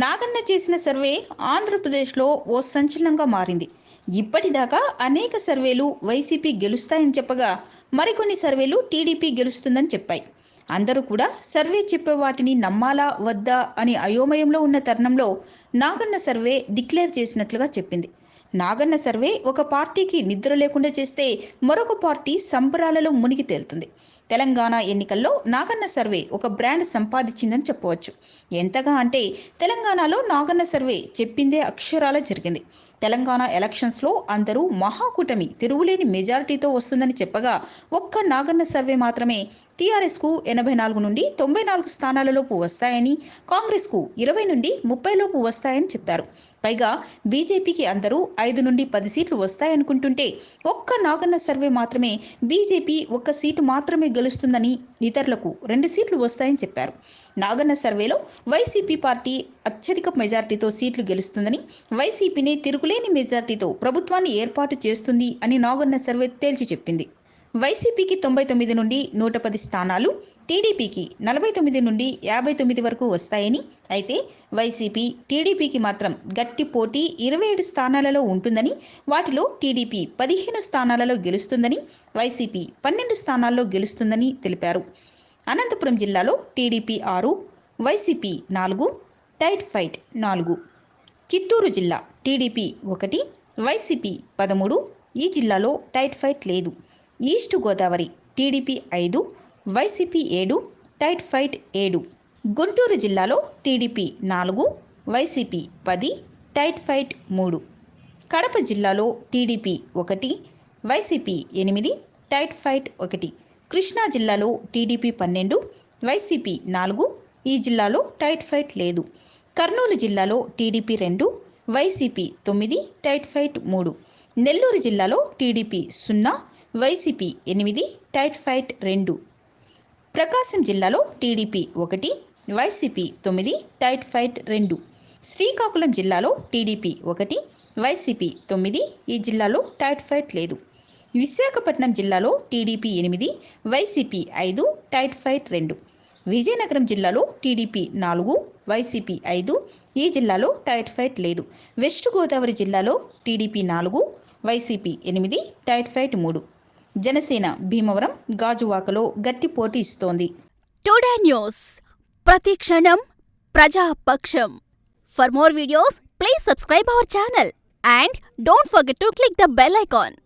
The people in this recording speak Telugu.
నాగన్న చేసిన సర్వే ఆంధ్రప్రదేశ్లో ఓ సంచలనంగా మారింది. ఇప్పటిదాకా అనేక సర్వేలు వైసీపీ గెలుస్తాయని చెప్పగా మరికొన్ని సర్వేలు టీడీపీ గెలుస్తుందని చెప్పాయి. అందరూ కూడా సర్వే చెప్పే వాటిని నమ్మాలా వద్దా అని అయోమయంలో ఉన్న తరుణంలో నాగన్న సర్వే డిక్లేర్ చేసినట్లుగా చెప్పింది. నాగన్న సర్వే ఒక పార్టీకి నిద్ర లేకుండా చేస్తే మరొక పార్టీ సంబరాలలో మునిగి తేలుతుంది. తెలంగాణ ఎన్నికల్లో నాగన్న సర్వే ఒక బ్రాండ్ సంపాదించిందని చెప్పవచ్చు. ఎంతగా అంటే తెలంగాణలో నాగన్న సర్వే చెప్పిందే అక్షరాల జరిగింది. తెలంగాణ ఎలక్షన్స్లో అందరూ మహాకూటమి తిరుగులేని మెజారిటీతో వస్తుందని చెప్పగా ఒక్క నాగన్న సర్వే మాత్రమే టీఆర్ఎస్కు ఎనభై నాలుగు నుండి తొంభై నాలుగు స్థానాలలోపు వస్తాయని కాంగ్రెస్కు ఇరవై నుండి ముప్పై లోపు వస్తాయని చెప్పారు. పైగా బీజేపీకి అందరూ ఐదు నుండి పది సీట్లు వస్తాయనుకుంటుంటే ఒక్క నాగన్న సర్వే మాత్రమే బీజేపీ ఒక్క సీటు మాత్రమే గెలుస్తుందని ఇతరులకు రెండు సీట్లు వస్తాయని చెప్పారు. నాగన్న సర్వేలో వైసీపీ పార్టీ అత్యధిక మెజార్టీతో సీట్లు గెలుస్తుందని వైసీపీని తిరుగులేని మెజార్టీతో ప్రభుత్వాన్ని ఏర్పాటు చేస్తుంది అని నాగన్న సర్వే తేల్చి చెప్పింది. వైసీపీకి తొంభై తొమ్మిది నుండి నూట పది స్థానాలు టీడీపీకి నలభై తొమ్మిది నుండి యాభై తొమ్మిది వరకు వస్తాయని అయితే వైసీపీ టీడీపీకి మాత్రం గట్టి పోటీ ఇరవై ఏడు స్థానాలలో ఉంటుందని వాటిలో టీడీపీ పదిహేను స్థానాలలో గెలుస్తుందని వైసీపీ పన్నెండు స్థానాల్లో గెలుస్తుందని తెలిపారు. అనంతపురం జిల్లాలో టీడీపీ ఆరు వైసీపీ నాలుగు టైట్ ఫైట్ నాలుగు. చిత్తూరు జిల్లా టీడీపీ ఒకటి వైసీపీ పదమూడు ఈ జిల్లాలో టైట్ ఫైట్ లేదు. ఈస్ట్ గోదావరి టీడీపీ ఐదు వైసీపీ ఏడు టైట్ ఫైట్ ఏడు. గుంటూరు జిల్లాలో టీడీపీ నాలుగు వైసీపీ పది టైట్ ఫైట్ మూడు. కడప జిల్లాలో టీడీపీ ఒకటి వైసీపీ ఎనిమిది టైట్ ఫైట్ ఒకటి. కృష్ణా జిల్లాలో టీడీపీ పన్నెండు వైసీపీ నాలుగు ఈ జిల్లాలో టైట్ ఫైట్ లేదు. కర్నూలు జిల్లాలో టీడీపీ రెండు వైసీపీ తొమ్మిది టైట్ ఫైట్ మూడు. నెల్లూరు జిల్లాలో టీడీపీ సున్నా వైసీపీ ఎనిమిది టైట్ ఫైట్ రెండు. ప్రకాశం జిల్లాలో టీడీపీ ఒకటి వైసీపీ తొమ్మిది టైట్ ఫైట్ రెండు. శ్రీకాకుళం జిల్లాలో టీడీపీ ఒకటి వైసీపీ తొమ్మిది ఈ జిల్లాలో టైట్ ఫైట్ లేదు. విశాఖపట్నం జిల్లాలో టీడీపీ ఎనిమిది వైసీపీ ఐదు టైట్ ఫైట్ రెండు. విజయనగరం జిల్లాలో టీడీపీ నాలుగు వైసీపీ ఐదు ఈ జిల్లాలో టైట్ ఫైట్ లేదు. వెస్ట్ గోదావరి జిల్లాలో టీడీపీ నాలుగు వైసీపీ ఎనిమిది టైట్ ఫైట్ మూడు. జనసేన భీమవరం గాజువాకలో గట్టి పోటీ ఇస్తోంది. టుడే న్యూస్ ప్రతి క్షణం ప్రజాపక్షం. For more videos please subscribe our channel and don't forget to click the bell icon